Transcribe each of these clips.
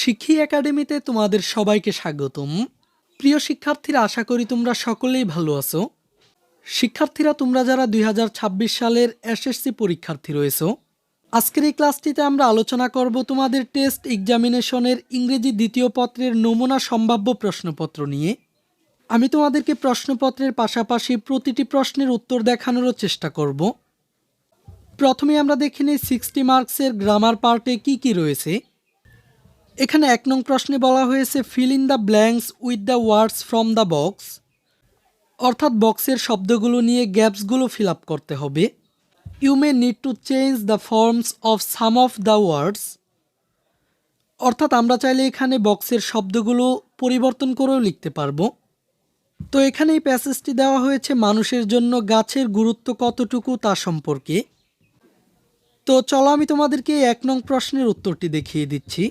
শিক্ষী একাডেমিতে তোমাদের সবাইকে স্বাগতম। প্রিয় শিক্ষার্থীরা, আশা করি তোমরা সকলেই ভালো আছো। শিক্ষার্থীরা, তোমরা যারা দুই হাজার ছাব্বিশ সালের এসএসসি পরীক্ষার্থী রয়েছো, আজকের এই ক্লাসটিতে আমরা আলোচনা করব তোমাদের টেস্ট এক্সামিনেশনের ইংরেজি দ্বিতীয় পত্রের নমুনা সম্ভাব্য প্রশ্নপত্র নিয়ে। আমি তোমাদেরকে প্রশ্নপত্রের পাশাপাশি প্রতিটি প্রশ্নের উত্তর দেখানোরও চেষ্টা করব। প্রথমে আমরা দেখে নিই সিক্সটি মার্কসের গ্রামার পার্টে কি কি রয়েছে। এখানে এক নং প্রশ্নে বলা হয়েছে fill in the blanks with the words from the box অর্থাৎ বক্সের শব্দগুলো নিয়ে গ্যাপসগুলো ফিল আপ করতে হবে। You may need to change the forms of some of the words অর্থাৎ আমরা চাইলে এখানে বক্সের শব্দগুলো পরিবর্তন করেও লিখতে পারব। তো এখানে এই প্যাসেজটি দেওয়া হয়েছে, মানুষের জন্য গাছের গুরুত্ব কতটুকু তা সম্পর্কে। তো চলো আমি তোমাদেরকে এক নং প্রশ্নের উত্তরটি দেখিয়ে দিচ্ছি।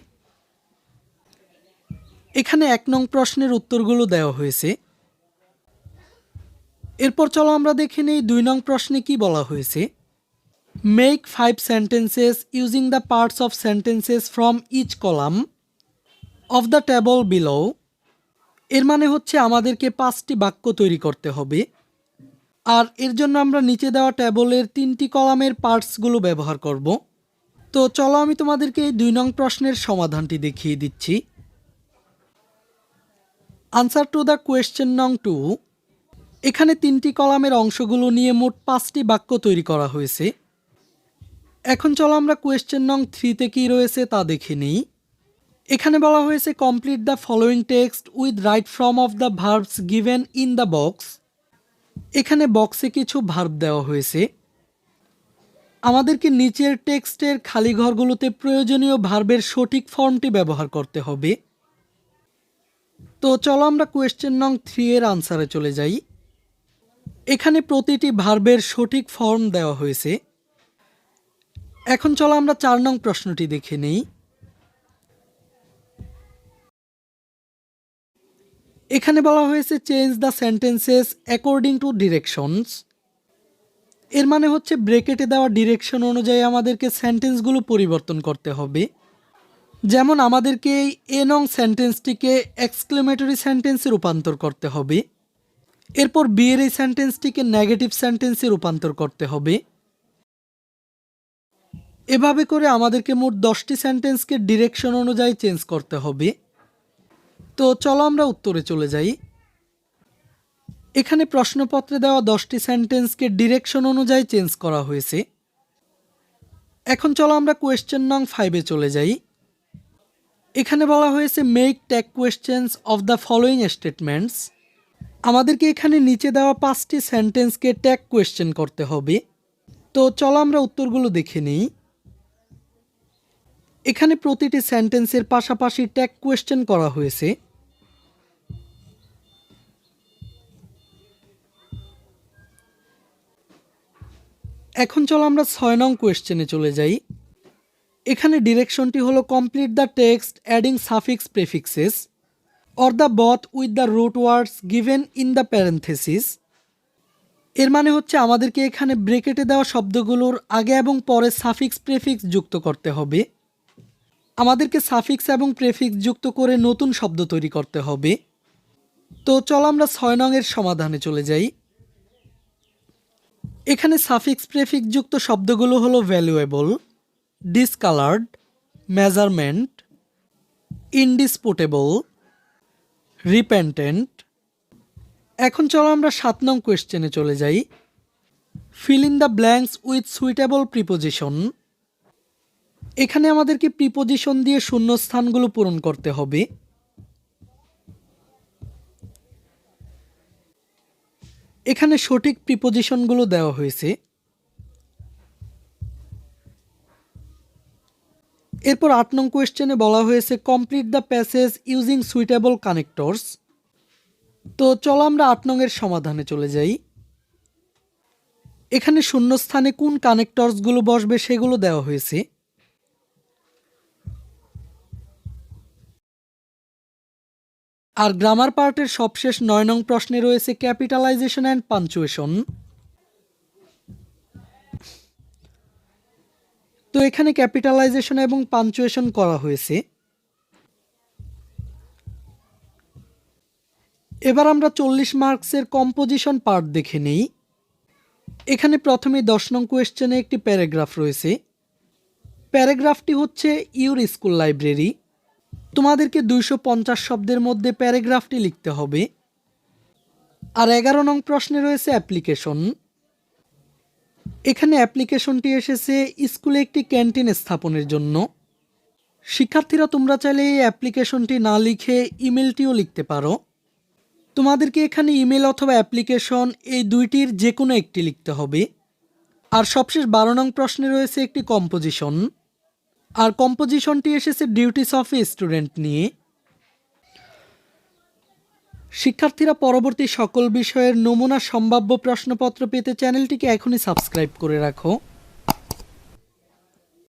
এখানে এক নং প্রশ্নের উত্তরগুলো দেওয়া হয়েছে। এরপর চলো আমরা দেখে নিই দুই নং প্রশ্নে কি বলা হয়েছে। Make five sentences using the parts of sentences from each column of the table below এর মানে হচ্ছে আমাদেরকে পাঁচটি বাক্য তৈরি করতে হবে। আর এর জন্য আমরা নিচে দেওয়া ট্যাবলের তিনটি কলামের পার্টসগুলো ব্যবহার করব। তো চলো আমি তোমাদেরকে এই দুই নং প্রশ্নের সমাধানটি দেখিয়ে দিচ্ছি। আনসার টু দ্য কোয়েশ্চেন নং টু এখানে তিনটি কলামের অংশগুলো নিয়ে মোট পাঁচটি বাক্য তৈরি করা হয়েছে। এখন চলো আমরা কোয়েশ্চেন নং থ্রিতে কী রয়েছে তা দেখে নিই। এখানে বলা হয়েছে complete the following text with right form of the verbs given in the box এখানে বক্সে কিছু ভার্ব দেওয়া হয়েছে। আমাদেরকে নিচের টেক্সটের খালি ঘরগুলোতে প্রয়োজনীয় ভার্বের সঠিক ফর্মটি ব্যবহার করতে হবে। তো চলো আমরা কোয়েশ্চেন নং থ্রি এর আনসারে চলে যাই। এখানে প্রতিটি ভার্বের সঠিক ফর্ম দেওয়া হয়েছে। এখন চলো আমরা চার নং প্রশ্নটি দেখে নেই। এখানে বলা হয়েছে change the sentences according to directions এর মানে হচ্ছে ব্রেকেটে দেওয়া ডিরেকশন অনুযায়ী আমাদেরকে সেন্টেন্সগুলো পরিবর্তন করতে হবে। যেমন আমাদেরকে এই এ নং সেন্টেন্সটিকে এক্সক্লেমেটরি সেন্টেন্সে রূপান্তর করতে হবে। এরপর বি এর এই সেন্টেন্সটিকে নেগেটিভ সেন্টেন্সে রূপান্তর করতে হবে। এভাবে করে আমাদেরকে মোট দশটি সেন্টেন্সকে ডিরেকশন অনুযায়ী চেঞ্জ করতে হবে। তো চলো আমরা উত্তরে চলে যাই। এখানে প্রশ্নপত্রে দেওয়া দশটি সেন্টেন্সকে ডিরেকশন অনুযায়ী চেঞ্জ করা হয়েছে। এখন চলো আমরা কোয়েশ্চেন নং ফাইভে চলে যাই। এখানে বলা হয়েছে make tag questions of the following statements আমাদেরকে এখানে নিচে দেওয়া পাঁচটি সেন্টেন্সকে ট্যাগ কোয়েশ্চেন করতে হবে। তো চলো আমরা উত্তরগুলো দেখে নিই। এখানে প্রতিটি সেন্টেন্সের পাশাপাশি ট্যাগ কোয়েশ্চেন করা হয়েছে। এখন চলো আমরা ছয় নং কোয়েশ্চেনে চলে যাই। এখানে ডিরেকশনটি হলো complete the text adding suffix prefixes or the both with the root words given in the parenthesis এর মানে হচ্ছে আমাদেরকে এখানে ব্রেকেটে দেওয়া শব্দগুলোর আগে এবং পরে সাফিক্স প্রেফিক্স যুক্ত করতে হবে। আমাদেরকে সাফিক্স এবং প্রেফিক্স যুক্ত করে নতুন শব্দ তৈরি করতে হবে। তো চলো আমরা ছয় নংয়ের সমাধানে চলে যাই। এখানে সাফিক্স প্রেফিক্স যুক্ত শব্দগুলো হলো valuable discoloured measurement indisputable repentant এখন চলো আমরা সাত নং কোয়েশ্চেনে চলে যাই। Fill in the blanks with suitable preposition এখানে আমাদেরকে প্রিপোজিশন দিয়ে শূন্যস্থানগুলো পূরণ করতে হবে। এখানে সঠিক প্রিপোজিশনগুলো দেওয়া হয়েছে। এরপর আট নং কোয়েশ্চেনে বলা হয়েছে complete the passage using suitable connectors তো চলো আমরা আট নংয়ের সমাধানে চলে যাই। এখানে শূন্যস্থানে কোন কানেক্টরসগুলো বসবে সেগুলো দেওয়া হয়েছে। আর গ্রামার পার্টের সবশেষ নয় নং প্রশ্নে রয়েছে ক্যাপিটালাইজেশন অ্যান্ড পাঞ্চুয়েশন তো এখানে ক্যাপিটালাইজেশন এবং পাঞ্চুয়েশন করা হয়েছে। এবার আমরা চল্লিশ মার্কসের কম্পোজিশন পার্ট দেখে নেই। এখানে প্রথমে দশ নং কোয়েশ্চেনে একটি প্যারাগ্রাফ রয়েছে। প্যারাগ্রাফটি হচ্ছে ইউর স্কুল লাইব্রেরি তোমাদেরকে দুইশো পঞ্চাশ শব্দের মধ্যে প্যারাগ্রাফটি লিখতে হবে। আর এগারো নং প্রশ্নে রয়েছে অ্যাপ্লিকেশন এখানে অ্যাপ্লিকেশনটি এসেছে স্কুলে একটি ক্যান্টিন স্থাপনের জন্য। শিক্ষার্থীরা, তোমরা চাইলে এই অ্যাপ্লিকেশনটি না লিখে ইমেলটিও লিখতে পারো। তোমাদেরকে এখানে ইমেল অথবা অ্যাপ্লিকেশন এই দুইটির যে কোনো একটি লিখতে হবে। আর সবশেষ বারো নং প্রশ্নে রয়েছে একটি কম্পোজিশন। আর কম্পোজিশনটি এসেছে ডিউটিস অফ এ স্টুডেন্ট নিয়ে। শিক্ষার্থীরা পরবর্তী সকল বিষয়ের নমুনা সম্ভাব্য প্রশ্নপত্র পেতে চ্যানেলটিকে এখনই সাবস্ক্রাইব করে রাখো।